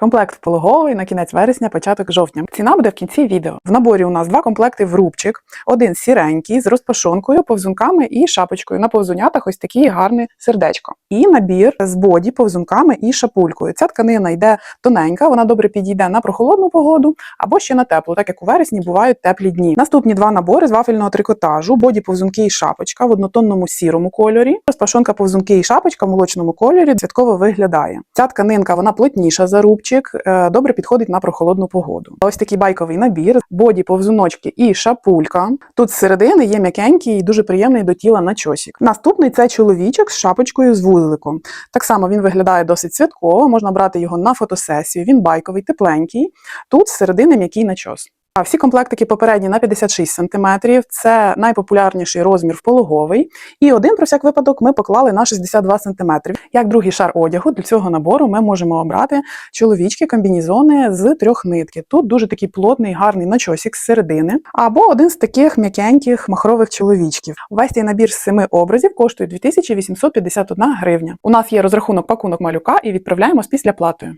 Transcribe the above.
Комплект пологовий на кінець вересня, початок жовтня. Ціна буде в кінці відео. В наборі у нас два комплекти в рубчик, один сіренький з розпашонкою, повзунками і шапочкою. На повзунятах ось такі гарне сердечко. І набір з боді, повзунками і шапулькою. Ця тканина йде тоненька, вона добре підійде на прохолодну погоду або ще на теплу, так як у вересні бувають теплі дні. Наступні два набори з вафельного трикотажу, боді, повзунки і шапочка в однотонному сірому кольорі. Розпашонка повзунки і шапочка в молочному кольорі святково виглядає. Ця тканинка вона плотніша за рубчик, е, добре підходить на прохолодну погоду. Ось такий байковий набір, боді, повзуночки і шапулька. Тут зсередини є м'якенький і дуже приємний до тіла начосик. Наступний це чоловічок з шапочкою з вузликом. Так само він виглядає досить святково, можна брати його на фотосесію. Він байковий, тепленький. Тут зсередини м'який начос. Всі комплектики попередні на 56 см, це найпопулярніший розмір в пологовий. І один про всяк випадок ми поклали на 62 см. Як другий шар одягу для цього набору ми можемо обрати чоловічки комбінізони з трьох нитки. Тут дуже такий плотний, гарний начосик з середини, або один з таких м'якеньких махрових чоловічків. Весь цей набір з семи образів коштує 2851 гривня. У нас є розрахунок пакунок малюка і відправляємо з післяплатою.